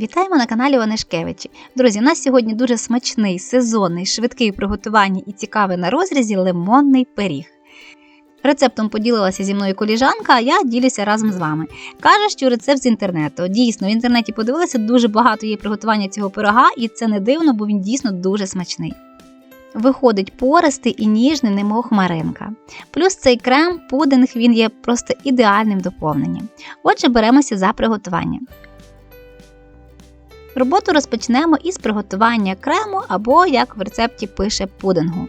Вітаємо на каналі Онешкевичі. Друзі, у нас сьогодні дуже смачний, сезонний, швидкий в приготуванні і цікавий на розрізі лимонний пиріг. Рецептом поділилася зі мною коліжанка, а я ділюся разом з вами. Каже, що рецепт з інтернету. Дійсно, в інтернеті подивилася дуже багато є приготування цього пирога, і це не дивно, бо він дійсно дуже смачний. Виходить пористий і ніжний, немов хмаринка. Плюс цей крем, пудинг, він є просто ідеальним доповненням. Отже, беремося за приготування. Роботу розпочнемо із приготування крему або, як в рецепті пише, пудингу.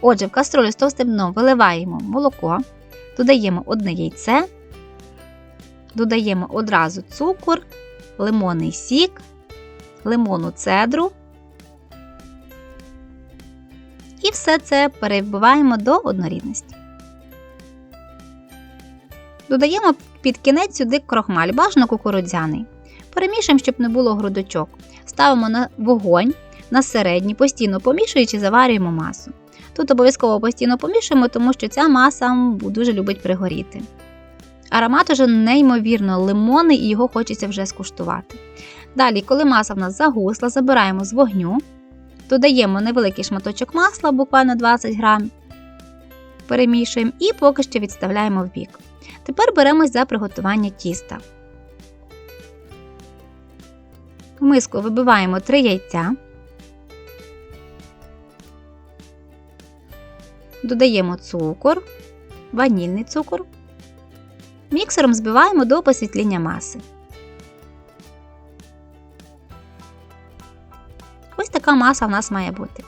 Отже, в каструлю з товстим дном виливаємо молоко, додаємо одне яйце, додаємо одразу цукор, лимонний сік, лимонну цедру. І все це перебиваємо до однорідності. Додаємо під кінець сюди крохмаль, бажано кукурудзяний. Перемішуємо, щоб не було грудочок. Ставимо на вогонь на середній, постійно помішуючи, заварюємо масу. Тут обов'язково постійно помішуємо, тому що ця маса дуже любить пригоріти. Аромат уже неймовірно лимонний і його хочеться вже скуштувати. Далі, коли маса в нас загусла, забираємо з вогню, додаємо невеликий шматочок масла, буквально 20 грамів, перемішуємо і поки що відставляємо в бік. Тепер беремось за приготування тіста. В миску вибиваємо 3 яйця, додаємо цукор, ванільний цукор, міксером збиваємо до посвітління маси. Ось така маса в нас має бути.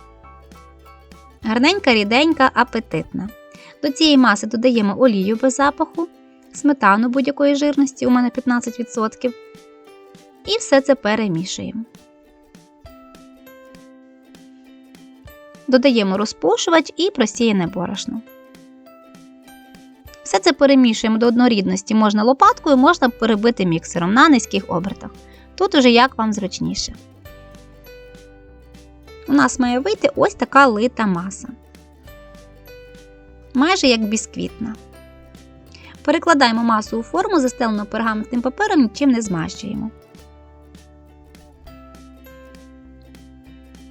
Гарненька, ріденька, апетитна. До цієї маси додаємо олію без запаху, сметану будь-якої жирності, у мене 15%. І все це перемішуємо. Додаємо розпушувач і просіяне борошно. Все це перемішуємо до однорідності можна лопаткою, можна перебити міксером на низьких обертах. Тут уже як вам зручніше. У нас має вийти ось така лита маса. Майже як бісквітна. Перекладаємо масу у форму, застелену пергаментним папером, нічим не змащуємо.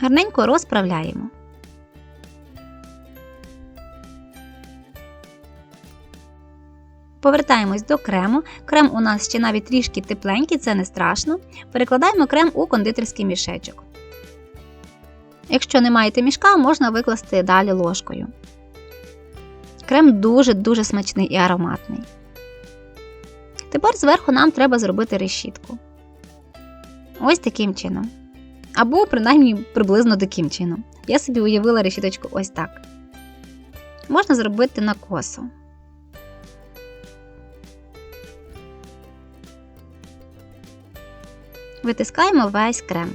Гарненько розправляємо. Повертаємось до крему. Крем у нас ще навіть трішки тепленький, це не страшно. Перекладаємо крем у кондитерський мішечок. Якщо не маєте мішка, можна викласти далі ложкою. Крем дуже-дуже смачний і ароматний. Тепер зверху нам треба зробити решітку. Ось таким чином. Або, принаймні, приблизно таким чином. Я собі уявила решіточку ось так. Можна зробити на косу. Витискаємо весь крем.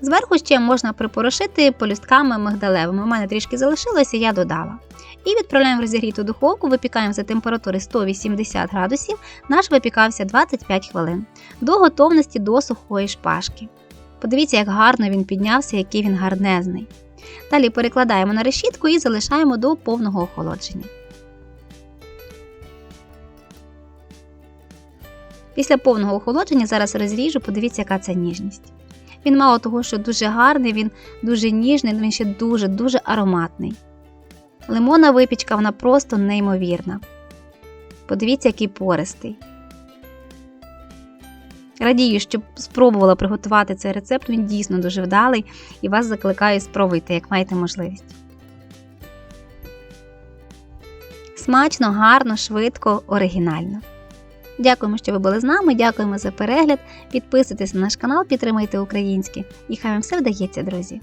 Зверху ще можна припорошити полюстками мигдалевими. У мене трішки залишилося, я додала. І відправляємо в розігріту духовку, випікаємо за температури 180 градусів, наш випікався 25 хвилин до готовності до сухої шпажки. Подивіться, як гарно він піднявся, який він гарнезний. Далі перекладаємо на решітку і залишаємо до повного охолодження. Після повного охолодження зараз розріжу, подивіться, яка це ніжність. Він мало того, що дуже гарний, він дуже ніжний, він ще дуже-дуже ароматний. Лимонна випічка вона просто неймовірна. Подивіться, який пористий. Радію, що спробувала приготувати цей рецепт, він дійсно дуже вдалий і вас закликаю спробуйте, як маєте можливість. Смачно, гарно, швидко, оригінально. Дякуємо, що ви були з нами. Дякуємо за перегляд. Підписуйтесь на наш канал, підтримуйте українське. І хай вам все вдається, друзі!